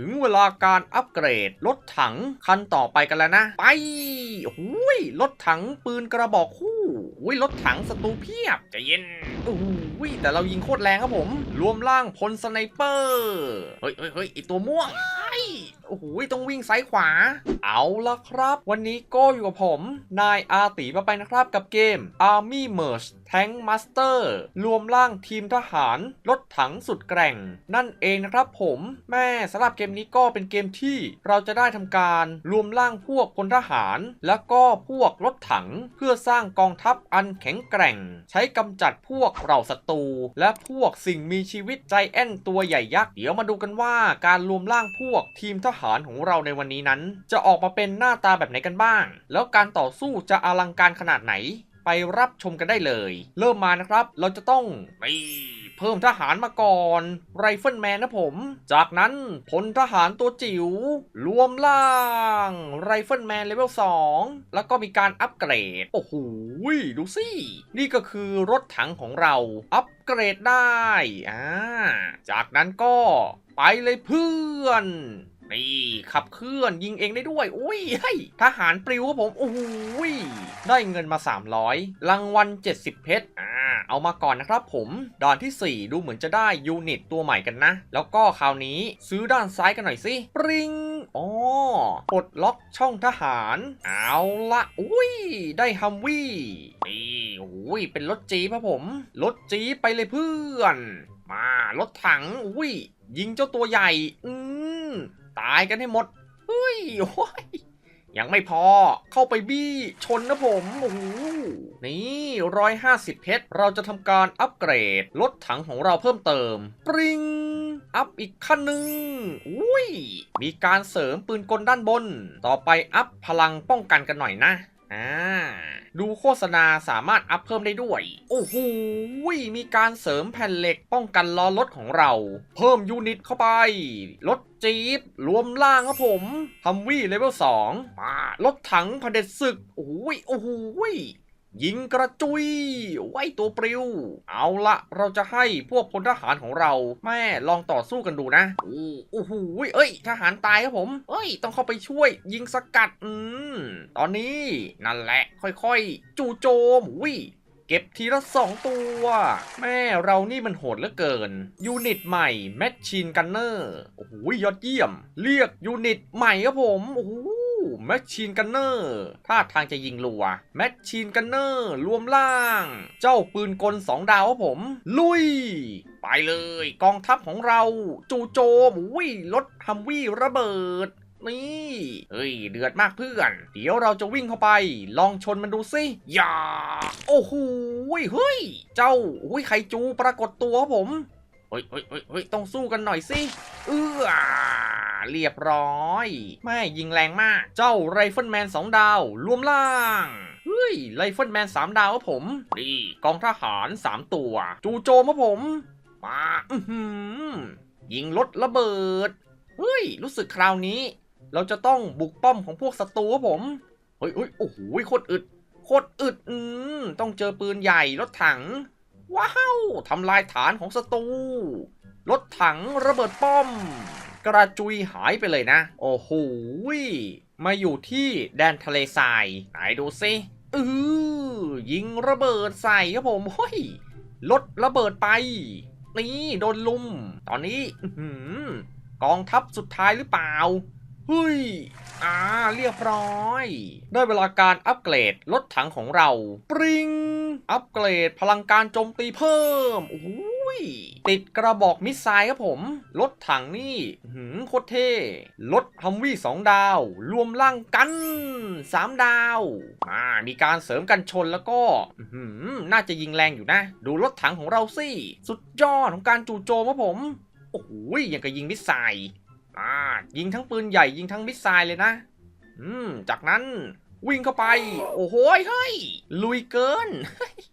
ถึงเวลาการอัปเกรดรถถังคันต่อไปกันแล้วนะ ไปหุยรถถังปืนกระบอกคู่หุยรถถังศัตรูเพียบใจะเย็นหุยแต่เรายิงโคตรแรงครับผม รวมร่างพลสไนเปอร์ เฮ้ยเฮ้ยเฮ้ยไอตัวม่วง โอ้โหต้องวิ่งซ้ายขวา เอาละครับ วันนี้ก็อยู่กับผม นายอาตีมาไปนะครับกับเกม Army Merge Tank Master รวมร่างทีมทหาร รถถังสุดแกร่ง นั่นเองนะครับผม แม่สำหรับเกมนี้ก็เป็นเกมที่เราจะได้ทำการรวมร่างพวกพลทหาร แล้วก็พวกรถถังเพื่อสร้างกองทัพอันแข็งแกร่ง ใช้กำจัดพวกเหล่าศัตรู และพวกสิ่งมีชีวิตใจแอนตัวใหญ่ยักษ์เดี๋ยวมาดูกันว่าการรวมร่างพวกทีมทหารหารของเราในวันนี้นั้น จะออกมาเป็นหน้าตาแบบไหนกันบ้าง แล้วการต่อสู้จะอลังการขนาดไหน ไปรับชมกันได้เลย เริ่มมานะครับ เราจะต้องไปเพิ่มทหารมาก่อน ไรเฟิลแมนนะผม จากนั้นพลทหารตัวจิ๋ว รวมล่าง ไรเฟิลแมนเลเวล2 แล้วก็มีการอัปเกรด โอ้โห ดูสิ นี่ก็คือรถถังของเรา อัปเกรดได้ อ่า จากนั้นก็ไปเลยเพื่อน นี่ขับเคลื่อนยิงเองได้ด้วย อุ้ยเฮ้ยทหารปลิวครับผมโอ้ยได้เงินมา 300 รางวัล 70 เพชรอ่าเอามาก่อนนะครับผมด่านทีสี่ 4 ดูเหมือนจะได้ยูนิตตัวใหม่กันนะ แล้วก็คราวนี้ซื้อด้านซ้ายกันหน่อยสิปริงอ๋อปลดล็อกช่องทหาร เอาละอุ้ย ได้ฮัมวี่นี่โอ้ยเป็นรถจี๊ปครับผมรถจี๊ปไปเลยเพื่อน มารถถังอุ้ยยิงเจ้าตัวใหญ่ อืม ตายกันให้หมดเฮ้ยโอ้ยยังไม่พอเข้าไปบี้ชนนะผมโอ้โหนี่ร้อยห้าสิบเพชรเราจะทำการอัปเกรดรถถังของเราเพิ่มเติม ปริงอัพอีกขั้นหนึ่งอุ้ยมีการเสริมปืนกลด้านบน ต่อไปอัพพลังป้องกันกันหน่อยนะ อ่าดูโฆษณาสามารถอัพเพิ่มได้ด้วย โอ้โหมีการเสริมแผ่นเหล็กป้องกันล้อรถของเรา เพิ่มยูนิตเข้าไป รถจี๊ปรวมล่างครับผมฮัมวี่เลเวล2มารถถังเผด็จศึก โอ้โหโอ้โห ยิงกระจุย ไว้ตัวปลิว เอาละเราจะให้พวกพลทหารของเรา แม่ลองต่อสู้กันดูนะโอ้โหเอ้ย ทหารตายครับผม เอ้ย ต้องเข้าไปช่วย ยิงสกัด อืม ตอนนี้นั่นแหละ ค่อยๆ จู่โจมวิเก็บทีละสองตัว แม่เรานี่มันโหดเหลือเกิน ยูนิตใหม่แมชชีนกันเนอร์ โอ้โหยอดเยี่ยม เรียกยูนิตใหม่ครับผม โอ้โห แมชชีนกันเนอร์ท่าทางจะยิงรัวแมชชีนกันเนอร์รวมล่าง เจ้าปืนกลสองดาวครับผม ลุย ไปเลยกองทัพของเรา จูโจมอุ้ยรถฮัมวี่ระเบิดนี่เฮ้ย เดือดมากเพื่อน เดี๋ยวเราจะวิ่งเข้าไป ลองชนมันดูสิ อย่า โอ้โหเฮ้ย เจ้าอุ้ยไคจูปรากฏตัวครับผมเฮ้ยเฮ้ยเฮ้ยเฮ้ยต้องสู้กันหน่อยสิ เอื้อ เรียบร้อยแม่ยิงแรงมาก เจ้าไรเฟิลแมนสองดาวรวมล่างเฮ้ยไรเฟิลแมนสามดาวครับผมนี่กองทหารสามตัว จูโจมครับผมมาอือหือยิงรถระเบิดเฮ้ยรู้สึกคราวนี้ เราจะต้องบุกป้อมของพวกศัตรูครับผมเฮ้ยเฮ้ยโอ้โหโคตรอึดโคตรอึดอืมต้องเจอปืนใหญ่รถถัง ว้าวทำลายฐานของศัตรูรถถังระเบิดป้อม กระจุยหายไปเลยนะ โอ้โหมาอยู่ที่แดนทะเลทรายไหนดูซิอือยิงระเบิดใส่ครับผมเฮ้ยรถระเบิดไป นี่โดนลุม ตอนนี้อืกองทัพสุดท้ายหรือเปล่าเฮ้ย อ่า เรียบร้อย ได้เวลาการอัปเกรดรถถังของเรา ปริง อัปเกรดพลังการโจมตีเพิ่ม โอ้ ย ติดกระบอกมิสไซล์ครับผม รถถังนี่หืมโคตรเท่ รถฮัมวี่สองดาว รวมร่างกันสามดาว อ่า มีการเสริมกันชนแล้วก็หืมน่าจะยิงแรงอยู่นะ ดูรถถังของเราสิ สุดยอดของการจู่โจมครับผม โอ้โหยังกับยิงมิสไซล์อ่ายิงทั้งปืนใหญ่ยิงทั้งมิสไซล์เลยนะ อืม จากนั้น วิ่งเข้าไป โอ้โหเฮ้ย ลุยเกิน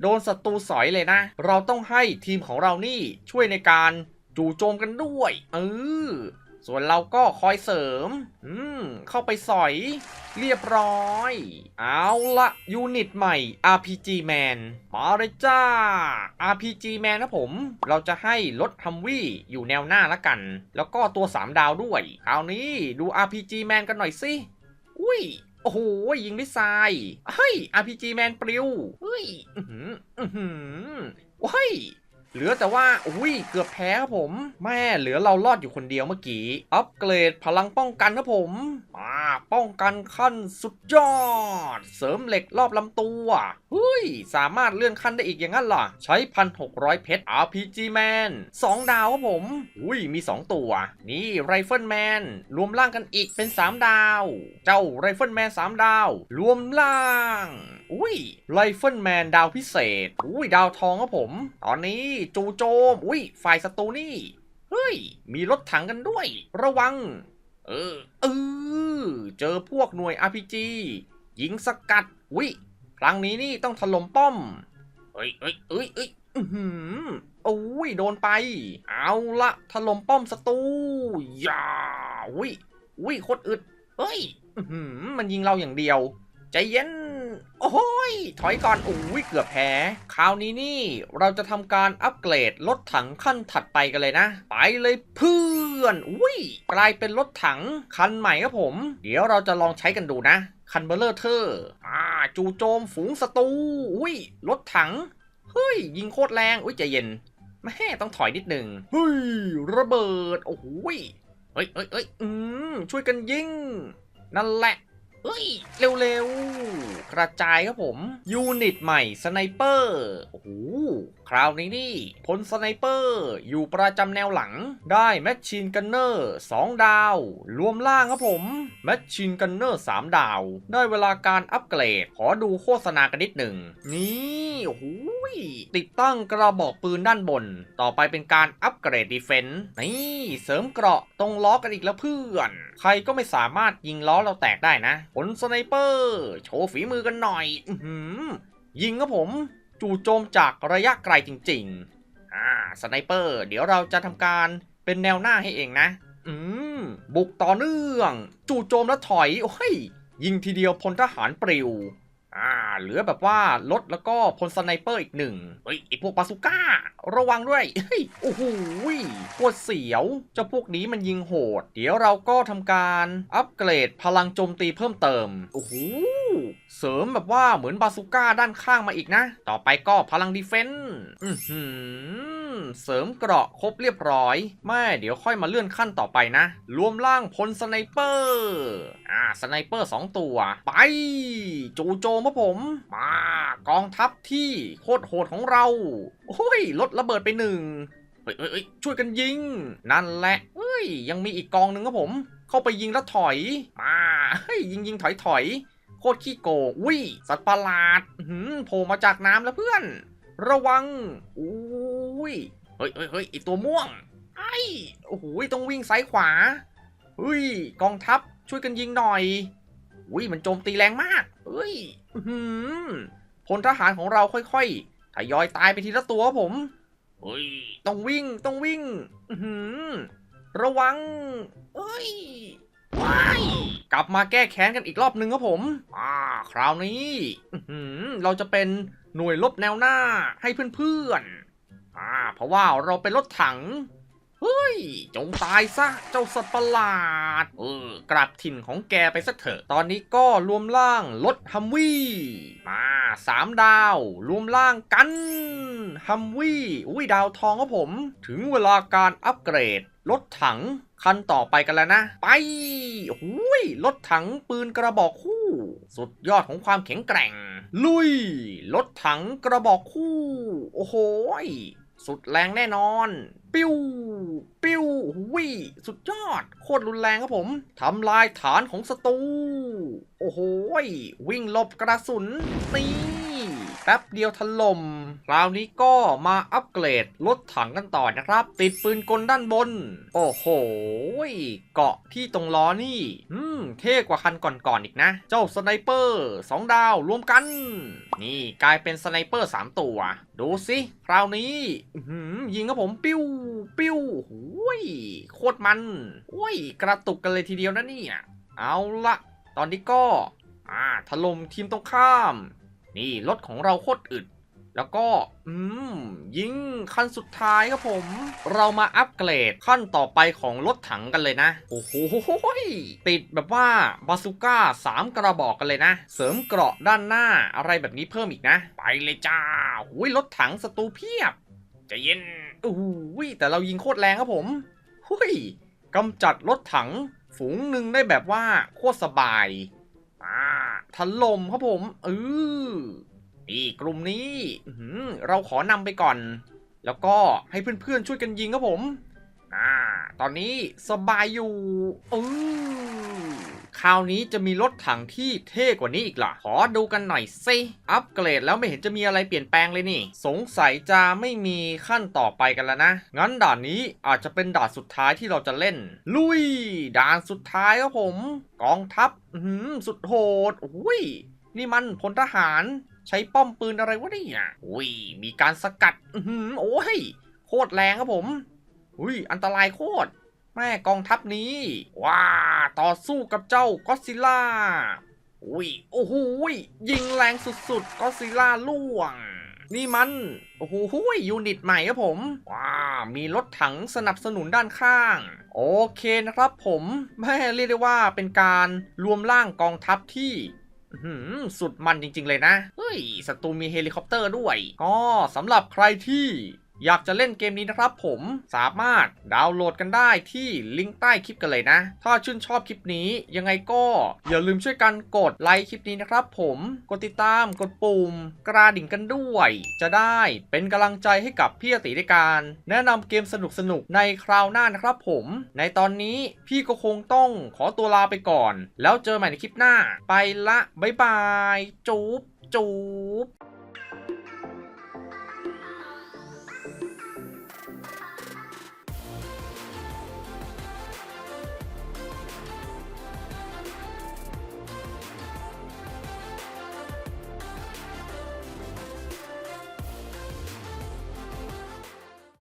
โดนศัตรูสอยเลยนะ เราต้องให้ทีมของเรานี่ช่วยในการจู่โจมกันด้วย เออ ส่วนเราก็คอยเสริม อืม เข้าไปสอย เรียบร้อย เอาละยูนิตใหม่ RPG Man มาเลยจ้า RPG Man นะผม เราจะให้รถฮัมวี่อยู่แนวหน้าละกัน แล้วก็ตัว 3 ดาวด้วย คราวนี้ดู RPG Man กันหน่อยสิ อุ้ย โอ้โหยิงด้วยทรายเฮ้ย RPG แมนปลิวเฮ้ย อือหือ อือหือว้ย เหลือแต่ว่า อุ้ย เกือบแพ้ครับผม แม่เหลือเรารอดอยู่คนเดียวเมื่อกี้ อัปเกรดพลังป้องกันครับผม มาป้องกันขั้นสุดยอด เสริมเหล็กรอบลำตัวเฮ้ย สามารถเลื่อนขั้นได้อีกอย่างนั้นเหรอใช้ 1,600 เพชร RPG Man 2 ดาวครับผม อุ้ย มี 2 ตัว นี่ไรเฟิลแมนรวมร่างกันอีกเป็น 3 ดาว เจ้าไรเฟิลแมน3ดาว รวมร่าง อุ้ยไรเฟิลแมนดาวพิเศษ อุ้ยดาวทองครับผม ตอนนี้จูโจม อุ้ยฝ่ายศัตรูนี่ เฮ้ย มีรถถังกันด้วย ระวัง เออ เออ เจอพวกหน่วย RPG ยิงสกัด อุ้ย ครั้งนี้นี่ต้องถล่มป้อม เอ้ยเอ้ยเอ้ยเอ้ยอื้อหือโอ้ยโดนไป เอาละถล่มป้อมศัตรูอย่าอุ้ยอุ้ยโคตรอึดเฮ้ยอื้อหือมันยิงเราอย่างเดียว ใจเย็น โอ้ย ถอยก่อนอุ้ยเกือบแพ้คราวนี้นี่เราจะทำการอัปเกรดรถถังขั้นถัดไปกันเลยนะ ไปเลยเพื่อนอุ้ยกลายเป็นรถถังคันใหม่ครับผม เดี๋ยวเราจะลองใช้กันดูนะ คันเบลเลอร์เทออ่าจู่โจมฝูงศัตรูอุ้ยรถถัง เฮ้ย ยิงโคตรแรงอุ้ยใจเย็นแม่ต้องถอยนิดหนึ่งเฮ้ย ระเบิด โอ้โหยเฮ้ยเฮ้ยเฮ้ยอืมช่วยกันยิง นั่นแหละ เฮ้ย เร็วๆ กระจายครับผม ยูนิตใหม่สไนเปอร์ โอ้โห คราวนี้นี่พลสไนเปอร์ อยู่ประจำแนวหลัง ได้แมชชีนกันเนอร์2ดาว รวมล่างครับผมแมชชีนกันเนอร์3ดาว ได้เวลาการอัปเกรด ขอดูโฆษณากันนิดหนึ่ง นี่ โอ้โห ติดตั้งกระบอกปืนด้านบน ต่อไปเป็นการอัปเกรดดีเฟนส์นี่เสริมเกราะตรงล้อกันอีกแล้วเพื่อน ใครก็ไม่สามารถยิงล้อเราแตกได้นะผลสไนเปอร์ โชว์ฝีมือกันหน่อยอือหือยิงครับผม จู่โจมจากระยะไกลจริงๆ อ่า สไนเปอร์ เดี๋ยวเราจะทำการเป็นแนวหน้าให้เองนะ อืม บุกต่อเนื่อง จู่โจมแล้วถอย โอ้ย ยิงทีเดียวพลทหารปลิว อ่าเหลือแบบว่ารถแล้วก็พลสไนเปอร์อีกหนึ่งเฮ้ยไอพวกบาซูก้า ระวังด้วยเฮ้ยโอ้โหยโคตรเสียวเจ้าพวกนี้มันยิงโหด เดี๋ยวเราก็ทำการอัปเกรดพลังโจมตีเพิ่มเติมโอ้โหเสริมแบบว่าเหมือนบาซูก้าด้านข้างมาอีกนะ ต่อไปก็พลังดีเฟนส์อือหือ เสริมเกราะครบเรียบร้อยแม่เดี๋ยวค่อยมาเลื่อนขั้นต่อไปนะ รวมร่างพลสไนเปอร์อ่าสไนเปอร์ 2 ตัว ไปจูโจมครับผม มากองทัพที่โคตรโหดของเราโอ้ยลดระเบิดไปหนึ่งเฮ้ยเฮ้ยเฮ้ยช่วยกันยิง นั่นแหละเฮ้ยยังมีอีกกองหนึ่งครับผม เข้าไปยิงแล้วถอยมาเฮ้ยยิงยิงถอยถอยโคตรขี้โกงอุ้ยสัตว์ประหลาดหืมโผล่มาจากน้ำแล้วเพื่อน ระวังอุ้ย ฮ้ยเฮ้ยเฮ้ยไอตัวม่วง ไอ้โอ้โหต้องวิ่งซ้ายขวาเฮ้ยกองทัพช่วยกันยิงหน่อยอุ้ยมันโจมตีแรงมากเฮ้ยอื้อหือพลทหารของเราค่อยๆทยอยตายไปทีละตัวครับผมเฮ้ยต้องวิ่งต้องวิ่งอื้อหือระวังเอ้ยว้ายกลับมาแก้แค้นกันอีกรอบนึงครับผม อ่า คราวนี้อื้อหือเราจะเป็นหน่วยลบแนวหน้าให้เพื่อนๆ อ่า เพราะว่าเราเป็นรถถัง เฮ้ย จงตายซะ เจ้าสัตว์ประหลาด เออ กลับถิ่นของแกไปสักเถอะ ตอนนี้ก็รวมร่างรถฮัมวี่มาสามดาว รวมร่างกัน ฮัมวี่อุ้ยดาวทองครับผม ถึงเวลาการอัปเกรดรถถังคันต่อไปกันแล้วนะ ไปหุยรถถังปืนกระบอกคู่ สุดยอดของความแข็งแกร่ง ลุยรถถังกระบอกคู่ โอ้โหย สุดแรงแน่นอน ปิ้ว ปิ้ววิสุดยอด โคตรรุนแรงครับผมทำลายฐานของศัตรูโอ้โหวิ่งหลบกระสุนนี่แป๊บเดียวถล่มคราวนี้ก็มาอัปเกรดรถถังกันต่อนะครับ ติดปืนกลด้านบน โอ้โห เกาะที่ตรงล้อนี่อื เท่กว่าคันก่อนๆอีกนะ เจ้าสไนเปอร์2ดาวรวมกัน นี่กลายเป็นสไนเปอร์ 3 ตัว ดูสิคราวนี้หือยิงครับผมปิ้วปิ้วหูยโคตรมันโอ้ยกระตุกกันเลยทีเดียวนะเนี่ย เอาละตอนนี้ก็ อ่าถล่มทีมตรงข้าม นี่รถของเราโคตรอึด แล้วก็ อืม ยิงขั้นสุดท้ายครับผม เรามาอัปเกรดขั้นต่อไปของรถถังกันเลยนะ โอ้โห ติดแบบว่าบาซูก้า 3 กระบอกกันเลยนะ เสริมเกราะด้านหน้าอะไรแบบนี้เพิ่มอีกนะ ไปเลยจ้าหุยรถถังศัตรูเพียบใจะเย็นโอ้โหแต่เรายิงโคตรแรงครับผมหุยกำจัดรถถังฝูงหนึ่งได้แบบว่าโคตรสบายอ่าถล่มครับผมเออ นี่กลุ่มนี้เราขอนำไปก่อน แล้วก็ให้เพื่อนๆช่วยกันยิงครับผมอ่าตอนนี้สบายอยู่ออคราวนี้จะมีรถถังที่เท่กว่านี้อีกล่ะ ขอดูกันหน่อยสิอัปเกรดแล้วไม่เห็นจะมีอะไรเปลี่ยนแปลงเลยนี่ สงสัยจะไม่มีขั้นต่อไปกันแล้วนะ งั้นด่านนี้อาจจะเป็นด่านสุดท้ายที่เราจะเล่น ลุย ด่านสุดท้ายครับผม กองทัพสุดโหดอุ้ยนี่มันพลทหาร ใช้ป้อมปืนอะไรวะเนี่ยอุ้ยมีการสกัดอือโอ้ยโคตรแรงครับผม อุ้ยอันตรายโคตรแม่กองทัพนี้ว้าต่อสู้กับเจ้าก็ซิล่าอุ้ยโอ้โหยยิงแรงสุดๆก็ซิล่าล่วง นี่มัน โอ้โหยยูนิตใหม่ครับผม ว้า มีรถถังสนับสนุนด้านข้าง โอเคนะครับผมแม่เรียกได้ว่าเป็นการรวมร่างกองทัพที่ สุดมันจริงๆเลยนะ เฮ้ยศัตรูมีเฮลิคอปเตอร์ด้วย ก็สำหรับใครที่ อยากจะเล่นเกมนี้นะครับผมสามารถดาวน์โหลดกันได้ที่ลิงก์ใต้คลิปกันเลยนะ ถ้าชื่นชอบคลิปนี้ยังไงก็อย่าลืมช่วยกันกดไลค์คลิปนี้นะครับผมกดติดตามกดปุ่ม กระดิ่งกันด้วย จะได้เป็นกำลังใจให้กับพี่อติในการ แนะนำเกมสนุกๆในคราวหน้านะครับผม ในตอนนี้พี่ก็คงต้องขอตัวลาไปก่อน แล้วเจอใหม่ในคลิปหน้า ไปละบ๊ายบาย จูบจูบ